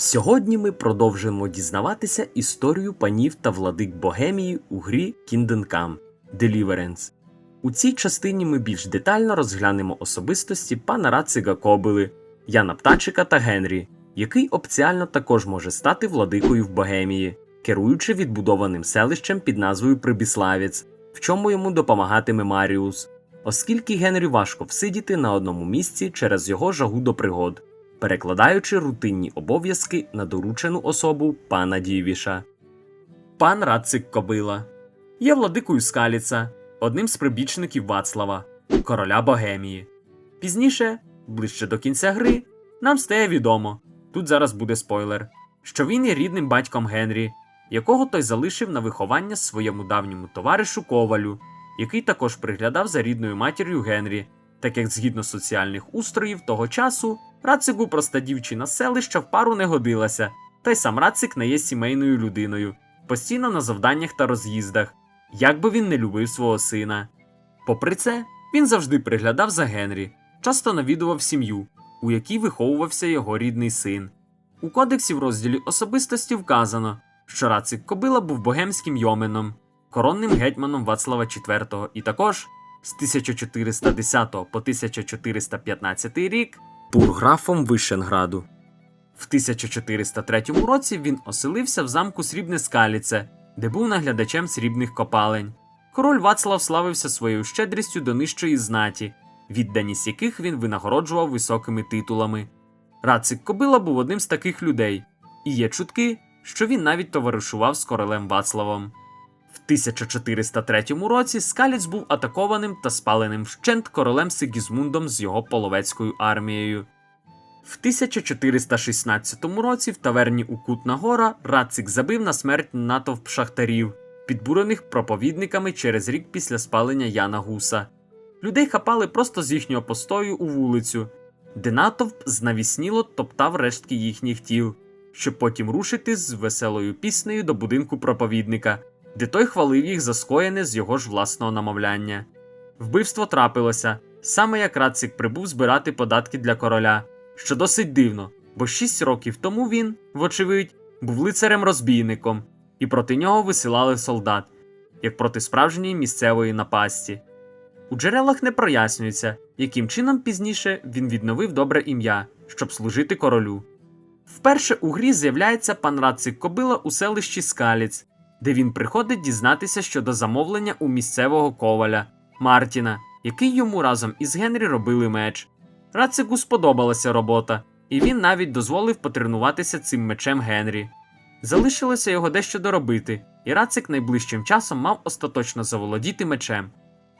Сьогодні ми продовжимо дізнаватися історію панів та владик Богемії у грі Kingdom Come Deliverance. У цій частині ми більш детально розглянемо особистості пана Рацига Кобили, Яна Птачика та Генрі, який опціально також може стати владикою в Богемії, керуючи відбудованим селищем під назвою Прибіславець, в чому йому допомагатиме Маріус, оскільки Генрі важко всидіти на одному місці через його жагу до пригод перекладаючи рутинні обов'язки на доручену особу пана Дівіша. Пан Рацик Кобила є владикою Скаліца, одним з прибічників Вацлава, короля Богемії. Пізніше, ближче до кінця гри, нам стає відомо тут зараз буде спойлер, що він є рідним батьком Генрі, якого той залишив на виховання своєму давньому товаришу Ковалю, який також приглядав за рідною матір'ю Генрі, так як згідно соціальних устроїв того часу Рацику проста дівчина селища в пару не годилася, та й сам Рацик не є сімейною людиною, постійно на завданнях та роз'їздах, як би він не любив свого сина. Попри це, він завжди приглядав за Генрі, часто навідував сім'ю, у якій виховувався його рідний син. У кодексі в розділі особистості вказано, що Рацик Кобила був богемським йоменом, коронним гетьманом Вацлава IV і також з 1410 по 1415 рік бурграфом Вишенграду. В 1403 році він оселився в замку Срібне Скаліце, де був наглядачем срібних копалень. Король Вацлав славився своєю щедрістю до нижчої знаті, відданість яких він винагороджував високими титулами. Рацик Кобила був одним з таких людей, і є чутки, що він навіть товаришував з королем Вацлавом. В 1403 році Скаліць був атакованим та спаленим вщент королем Сигізмундом з його половецькою армією. В 1416 році в таверні у Кутна Гора Рацик забив на смерть натовп шахтарів, підбурених проповідниками через рік після спалення Яна Гуса. Людей хапали просто з їхнього постою у вулицю, де натовп знавісніло топтав рештки їхніх тіл, щоб потім рушити з веселою піснею до будинку проповідника де той хвалив їх за скоєне з його ж власного намовляння. Вбивство трапилося саме як Рацик прибув збирати податки для короля, що досить дивно, бо шість років тому він, вочевидь, був лицарем-розбійником, і проти нього висилали солдат, як проти справжньої місцевої напасті. У джерелах не прояснюється, яким чином пізніше він відновив добре ім'я, щоб служити королю. Вперше у грі з'являється пан Рацик Кобила у селищі Скаліць, де він приходить дізнатися щодо замовлення у місцевого коваля Мартіна, який йому разом із Генрі робили меч. Рацику сподобалася робота, і він навіть дозволив потренуватися цим мечем Генрі. Залишилося його дещо доробити, і Рацик найближчим часом мав остаточно заволодіти мечем.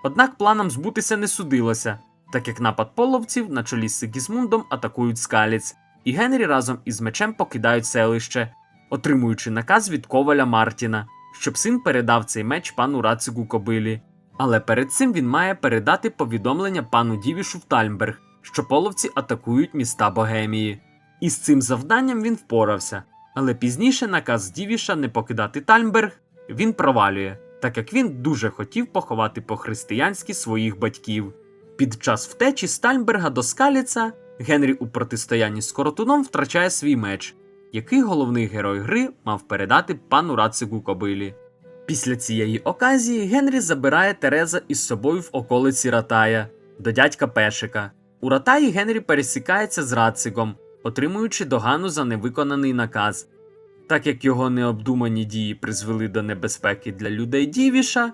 Однак планам збутися не судилося, так як напад половців на чолі з Сигізмундом атакують скаліць, і Генрі разом із мечем покидають селище, отримуючи наказ від коваля Мартіна, щоб син передав цей меч пану Рацигу Кобилі. Але перед цим він має передати повідомлення пану Дівішу в Тальмберг, що половці атакують міста Богемії. І з цим завданням він впорався, але пізніше наказ Дівіша не покидати Тальмберг він провалює, так як він дуже хотів поховати по-християнськи своїх батьків. Під час втечі з Тальмберга до Скаліца Генрі у протистоянні з Коротуном втрачає свій меч, який головний герой гри мав передати пану Рацику Кобилі. Після цієї оказії Генрі забирає Тереза із собою в околиці Ратая до дядька Пешика. У Ратаї Генрі пересікається з Рациком, отримуючи догану за невиконаний наказ. Так як його необдумані дії призвели до небезпеки для людей Дівіша,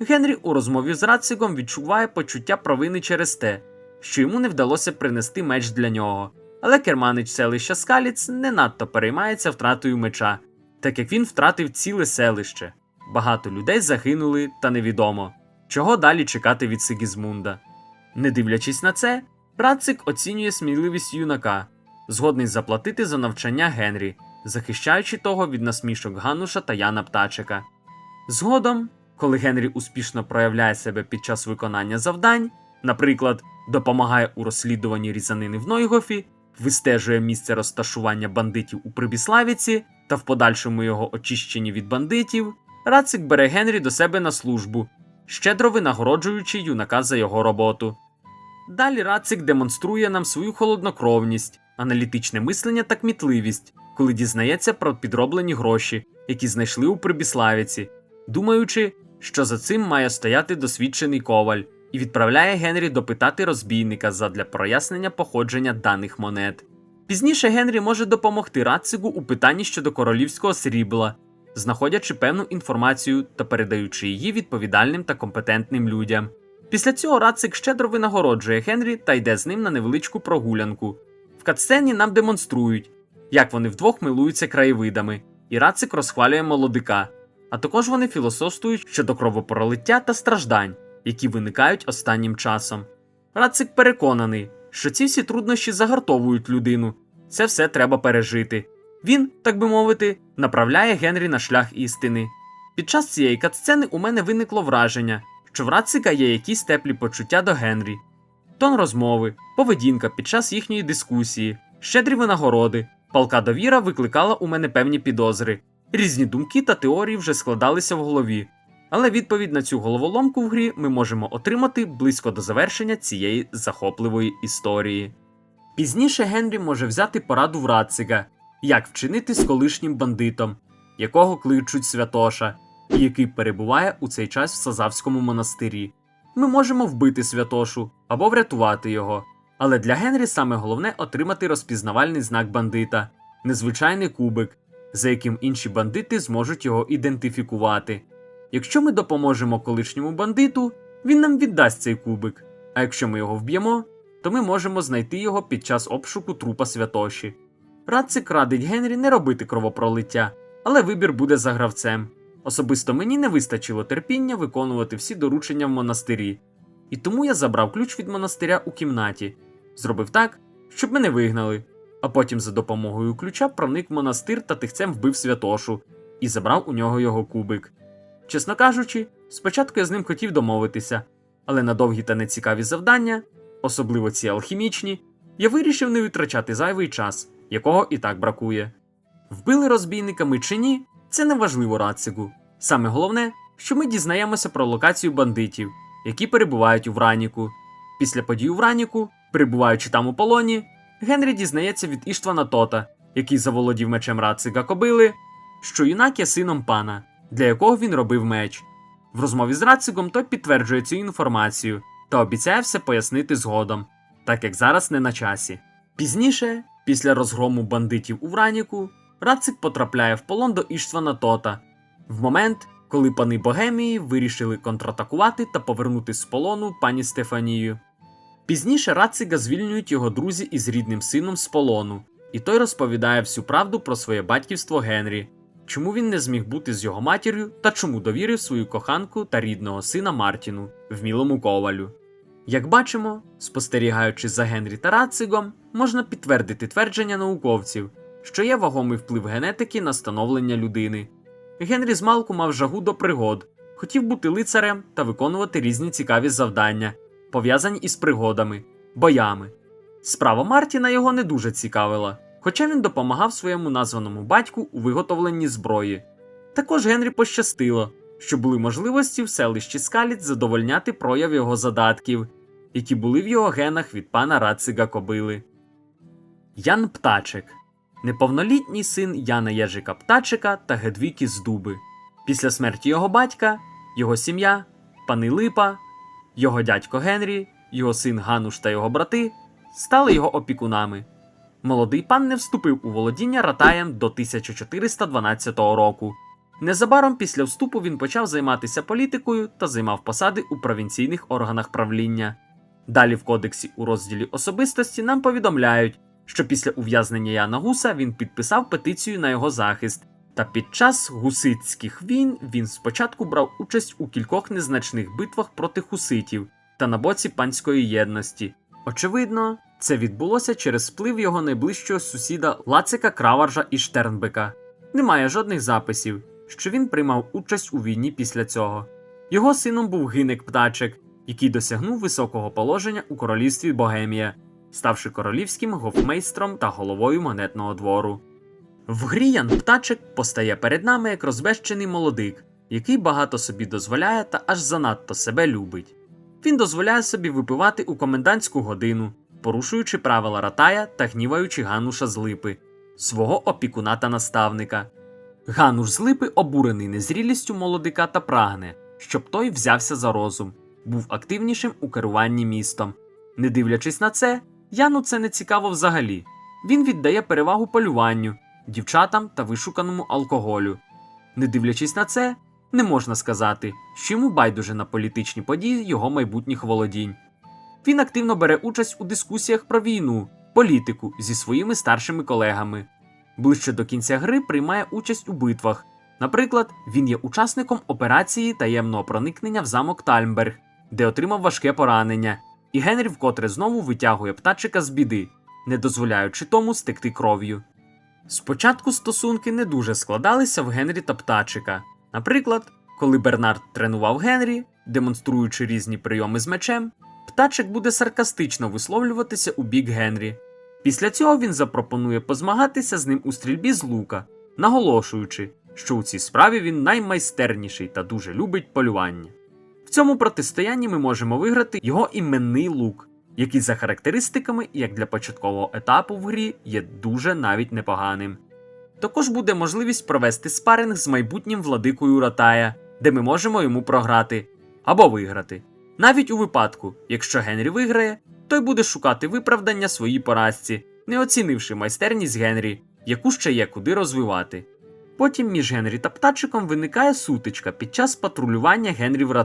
Генрі у розмові з Рациком відчуває почуття провини через те, що йому не вдалося принести меч для нього. Але керманич селища Скаліц не надто переймається втратою меча, так як він втратив ціле селище. Багато людей загинули, та невідомо, чого далі чекати від Сигізмунда. Не дивлячись на це, Рацик оцінює сміливість юнака, згодний заплатити за навчання Генрі, захищаючи того від насмішок Гануша та Яна Птачика. Згодом, коли Генрі успішно проявляє себе під час виконання завдань, наприклад, допомагає у розслідуванні різанини в Нойгофі, вистежує місце розташування бандитів у Прибіславіці та в подальшому його очищенні від бандитів, Рацик бере Генрі до себе на службу, щедро винагороджуючи юнака за його роботу. Далі Рацик демонструє нам свою холоднокровність, аналітичне мислення та кмітливість, коли дізнається про підроблені гроші, які знайшли у Прибіславіці, думаючи, що за цим має стояти досвідчений коваль, і відправляє Генрі допитати розбійника задля прояснення походження даних монет. Пізніше Генрі може допомогти Рацигу у питанні щодо королівського срібла, знаходячи певну інформацію та передаючи її відповідальним та компетентним людям. Після цього Рацик щедро винагороджує Генрі та йде з ним на невеличку прогулянку. В катсцені нам демонструють, як вони вдвох милуються краєвидами, і Рацик розхвалює молодика. А також вони філософствують щодо кровопролиття та страждань, які виникають останнім часом. Рацик переконаний, що ці всі труднощі загартовують людину, це все треба пережити. Він, так би мовити, направляє Генрі на шлях істини. Під час цієї катсцени у мене виникло враження, що в Рацика є якісь теплі почуття до Генрі. Тон розмови, поведінка під час їхньої дискусії, щедрі винагороди, палка довіра викликала у мене певні підозри. Різні думки та теорії вже складалися в голові. Але відповідь на цю головоломку в грі ми можемо отримати близько до завершення цієї захопливої історії. Пізніше Генрі може взяти пораду в Рацига, як вчинити з колишнім бандитом, якого кличуть Святоша, і який перебуває у цей час в Сазавському монастирі. Ми можемо вбити Святошу або врятувати його. Але для Генрі саме головне отримати розпізнавальний знак бандита, незвичайний кубик, за яким інші бандити зможуть його ідентифікувати. Якщо ми допоможемо колишньому бандиту, він нам віддасть цей кубик. А якщо ми його вб'ємо, то ми можемо знайти його під час обшуку трупа святоші. Радцик радить Генрі не робити кровопролиття, але вибір буде за гравцем. Особисто мені не вистачило терпіння виконувати всі доручення в монастирі, і тому я забрав ключ від монастиря у кімнаті, зробив так, щоб мене вигнали, а потім за допомогою ключа проник в монастир та тихцем вбив святошу і забрав у нього його кубик. Чесно кажучи, спочатку я з ним хотів домовитися, але на довгі та нецікаві завдання, особливо ці алхімічні, я вирішив не витрачати зайвий час, якого і так бракує. Вбили розбійника ми чи ні, це не важливо Рацигу. Саме головне, що ми дізнаємося про локацію бандитів, які перебувають у Враніку. Після подій у Враніку, перебуваючи там у полоні, Генрі дізнається від Іштвана Тота, який заволодів мечем Рацига Кобили, що юнак є сином пана, для якого він робив меч. В розмові з Рацигом той підтверджує цю інформацію та обіцяє все пояснити згодом, так як зараз не на часі. Пізніше, після розгрому бандитів у Враніку, Рацик потрапляє в полон до Іштвана Тота в момент, коли пани Богемії вирішили контратакувати та повернути з полону пані Стефанію. Пізніше Рацига звільнюють його друзі із рідним сином з полону, і той розповідає всю правду про своє батьківство Генрі, чому він не зміг бути з його матір'ю та чому довірив свою коханку та рідного сина Мартіну, вмілому ковалю. Як бачимо, спостерігаючи за Генрі та Рацигом, можна підтвердити твердження науковців, що є вагомий вплив генетики на становлення людини. Генрі змалку мав жагу до пригод, хотів бути лицарем та виконувати різні цікаві завдання, пов'язані із пригодами, боями. Справа Мартіна його не дуже цікавила, хоча він допомагав своєму названому батьку у виготовленні зброї. Також Генрі пощастило, що були можливості в селищі Скаліт задовольняти прояв його задатків, які були в його генах від пана Рацига Кобили. Ян Птачик неповнолітній син Яна Єжика Птачика та Гедвіки з Дуби. Після смерті його батька, його сім'я, пани Липа, його дядько Генрі, його син Гануш та його брати стали його опікунами. Молодий пан не вступив у володіння Ратаєм до 1412 року. Незабаром після вступу він почав займатися політикою та займав посади у провінційних органах правління. Далі в кодексі у розділі особистості нам повідомляють, що після ув'язнення Яна Гуса він підписав петицію на його захист, та під час гуситських війн він спочатку брав участь у кількох незначних битвах проти хуситів та на боці панської єдності. Очевидно, це відбулося через вплив його найближчого сусіда Лацика Краваржа і Штернбека. Немає жодних записів, що він приймав участь у війні після цього. Його сином був Гинек Птачик, який досягнув високого положення у королівстві Богемія, ставши королівським гофмейстром та головою монетного двору. В грі Ян Птачик постає перед нами як розбещений молодик, який багато собі дозволяє та аж занадто себе любить. Він дозволяє собі випивати у комендантську годину, порушуючи правила ратая та гніваючи Гануша з липи. свого опікуна та наставника. Гануш з липи обурений незрілістю молодика та прагне, щоб той взявся за розум, був активнішим у керуванні містом. Не дивлячись на це, Яну це не цікаво взагалі. Він віддає перевагу полюванню, дівчатам та вишуканому алкоголю. Не дивлячись на це, не можна сказати, що йому байдуже на політичні події його майбутніх володінь. Він активно бере участь у дискусіях про війну, політику зі своїми старшими колегами. Ближче до кінця гри приймає участь у битвах. Наприклад, він є учасником операції таємного проникнення в замок Тальмберг, де отримав важке поранення, і Генрі вкотре знову витягує птачика з біди, не дозволяючи тому стекти кров'ю. Спочатку стосунки не дуже складалися в Генрі та птачика. Наприклад, коли Бернард тренував Генрі, демонструючи різні прийоми з мечем, птачик буде саркастично висловлюватися у бік Генрі. Після цього він запропонує позмагатися з ним у стрільбі з лука, наголошуючи, що у цій справі він наймайстерніший та дуже любить полювання. В цьому протистоянні ми можемо виграти його іменний лук, який за характеристиками, як для початкового етапу в грі, є дуже навіть непоганим. Також буде можливість провести спаринг з майбутнім владикою Ратая, де ми можемо йому програти або виграти. Навіть у випадку, якщо Генрі виграє, той буде шукати виправдання своїй поразці, не оцінивши майстерність Генрі, яку ще є куди розвивати. Потім між Генрі та птачиком виникає сутичка під час патрулювання Генрі в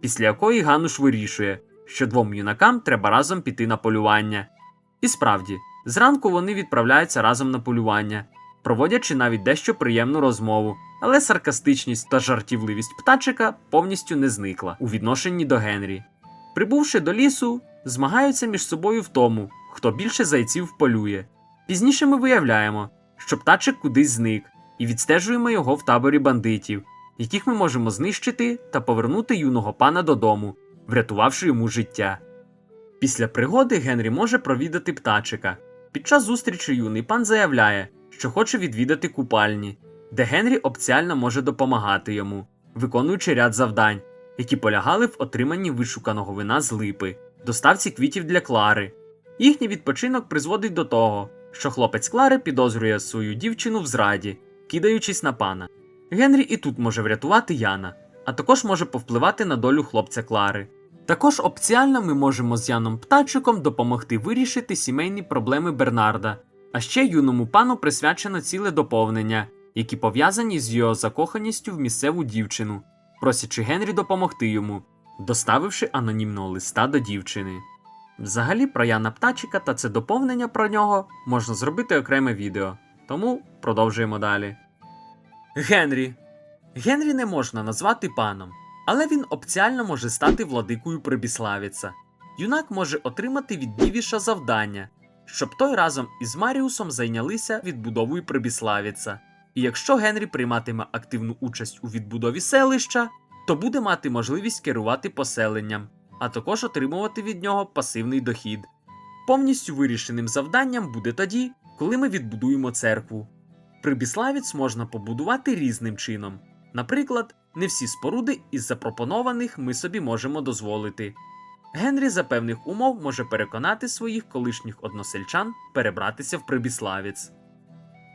після якої Гануш вирішує, що двом юнакам треба разом піти на полювання. І справді, зранку вони відправляються разом на полювання, проводячи навіть дещо приємну розмову, але саркастичність та жартівливість птачика повністю не зникла у відношенні до Генрі. Прибувши до лісу, змагаються між собою в тому, хто більше зайців полює. Пізніше ми виявляємо, що птачик кудись зник, і відстежуємо його в таборі бандитів, яких ми можемо знищити та повернути юного пана додому, врятувавши йому життя. Після пригоди Генрі може провідати птачика. Під час зустрічі юний пан заявляє, що хоче відвідати купальні, де Генрі опціально може допомагати йому, виконуючи ряд завдань, які полягали в отриманні вишуканого вина з липи, доставці квітів для Клари. Їхній відпочинок призводить до того, що хлопець Клари підозрює свою дівчину в зраді, кидаючись на пана. Генрі і тут може врятувати Яна, а також може повпливати на долю хлопця Клари. Також опціально ми можемо з Яном Птачиком допомогти вирішити сімейні проблеми Бернарда, а ще юному пану присвячено ціле доповнення, які пов'язані з його закоханістю в місцеву дівчину, просячи Генрі допомогти йому, доставивши анонімного листа до дівчини. Взагалі про Яна Птачика та це доповнення про нього можна зробити окреме відео, тому продовжуємо далі. Генрі. Генрі не можна назвати паном, але він опціально може стати владикою Прибіславіца. Юнак може отримати від Дівіша завдання, щоб той разом із Маріусом зайнялися відбудовою Прибіславіца. І якщо Генрі прийматиме активну участь у відбудові селища, то буде мати можливість керувати поселенням, а також отримувати від нього пасивний дохід. Повністю вирішеним завданням буде тоді, коли ми відбудуємо церкву. Прибіславець можна побудувати різним чином. Наприклад, не всі споруди із запропонованих ми собі можемо дозволити. Генрі за певних умов може переконати своїх колишніх односельчан перебратися в Прибіславець.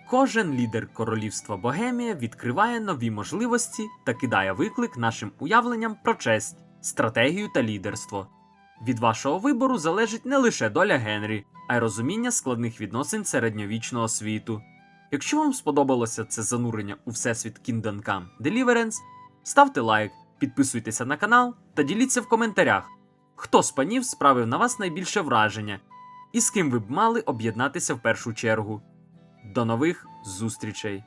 Кожен лідер королівства Богемія відкриває нові можливості та кидає виклик нашим уявленням про честь, стратегію та лідерство. Від вашого вибору залежить не лише доля Генрі, а й розуміння складних відносин середньовічного світу. Якщо вам сподобалося це занурення у всесвіт Kingdom Come Deliverance, ставте лайк, підписуйтеся на канал та діліться в коментарях, хто з панів справив на вас найбільше враження і з ким ви б мали об'єднатися в першу чергу. До нових зустрічей!